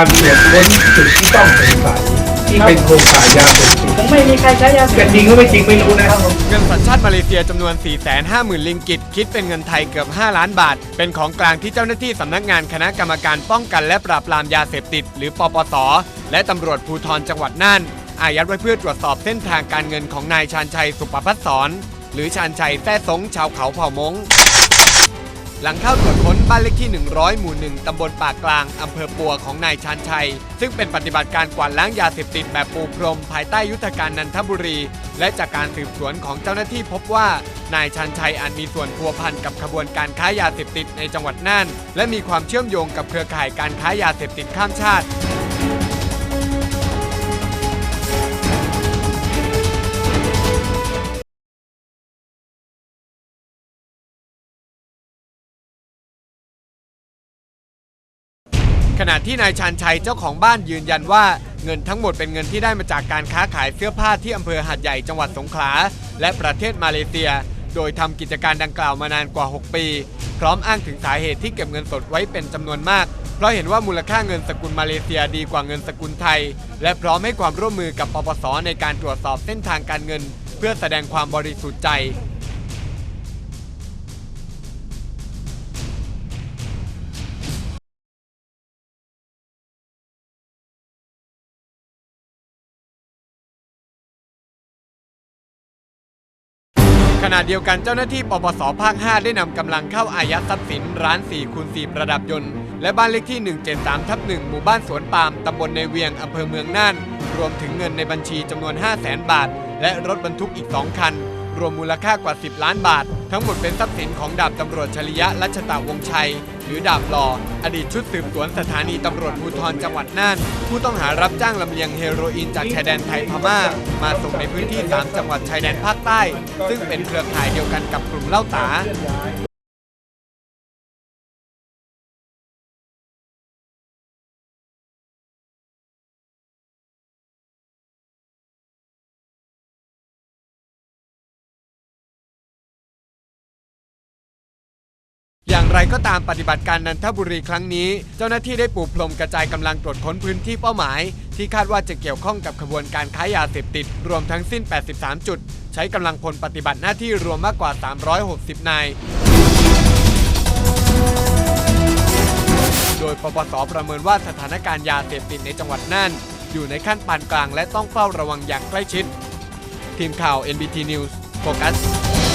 การตรวจค้นจุดที่ต้องสงสัยที่เป็นโครงข่ายยาเสพติดผมไม่มีใครใช้ยาเสแต่พจริงหรือไม่จริงไม่รู้นะครับเงินสัญชาติมาเลเซียจำนวน 450,000 ลิงกิต คิดเป็นเงินไทยเกือบ 5 ล้านบาท เป็นของกลางที่เจ้าหน้าที่สำนักงานคณะกรรมการป้องกันและปราบปรามยาเสพติด หรือปปส และตำรวจภูธรจังหวัดน่าน อายัดไว้เพื่อตรวจสอบเส้นทางการเงินของนายชาญชัยสุปพัฒสอนหรือชาญชัยแท้สงชาวเขาเผ่ามง หลังเข้าตรวจค้นบ้านเลขที่ 100 หมู่ 1 ตำบลปากกลาง อำเภอปัวของนายชานชัย ซึ่งเป็นปฏิบัติการกวาดล้างยาเสพติดแบบปูพรม ภายใต้ยุทธการนันทบุรี และจากการสืบสวนของเจ้าหน้าที่พบว่า นายชานชัยอาจมีส่วนพัวพันกับขบวนการค้ายาเสพติดในจังหวัดน่าน และมีความเชื่อมโยงกับเครือข่ายการค้ายาเสพติดข้ามชาติ ขณะที่นายชาญชัยเจ้าของบ้านยืนยันว่า เงินทั้งหมดเป็นเงินที่ได้มาจากการค้าขายเสื้อผ้าที่อำเภอหาดใหญ่จังหวัดสงขลา และประเทศมาเลเซีย โดยทำกิจการดังกล่าวมานานกว่า 6 ปี พร้อมอ้างถึงสาเหตุที่เก็บเงินสดไว้เป็นจำนวนมาก เพราะเห็นว่ามูลค่าเงินสกุลมาเลเซียดีกว่าเงินสกุลไทย และพร้อมให้ความร่วมมือกับปปสในการตรวจสอบเส้นทางการเงิน เพื่อแสดงความบริสุทธิ์ใจ ณะเดียวกันเจ้าหน้าที่ปปสภาค 5 ได้นำกำลังเข้าอายัดทรัพย์สินร้าน4คูณ4ประดับยนต์ และบ้านเลขที่ 173ทับ1หมู่บ้านสวนปาล์มตำบลในเวียงอำเภอเมืองน่าน รวมถึงเงินในบัญชีจำนวน 5 0 0แสนบาท และรถบรรทุกอีก 2 คัน รวมมูลค่ากว่า 10 ล้านบาท ทั้งหมดเป็นทรัพย์สินของดาบตำรวจชลิยะรัชตาวงชัย หรือดาบหลออดีตชุดสืบสวนสถานีตำรวจภูธรจังหวัดน่าน ผู้ต้องหารับจ้างลำเลียงเฮโรอีนจากชายแดนไทยพม่า มาส่งในพื้นที่ 3 จังหวัดชายแดนภาคใต้ ซึ่งเป็นเครือข่ายเดียวกันกับกลุ่มเล่าตา อย่างไรก็ตามปฏิบัติการนันทบุรีครั้งนี้ เจ้าหน้าที่ได้ปูพรมกระจายกำลังตรวจค้นพื้นที่เป้าหมาย ที่คาดว่าจะเกี่ยวข้องกับขบวนการค้ายาเสพติด รวมทั้งสิ้น 83 จุด ใช้กำลังพลปฏิบัติหน้าที่รวมมากกว่า 360 นาย โดยปปสประเมินว่าสถานการณ์ยาเสพติดในจังหวัดน่านอยู่ในขั้นปานกลางและต้องเฝ้าระวังอย่างใกล้ชิด ทีมข่าว NBT News โฟกัส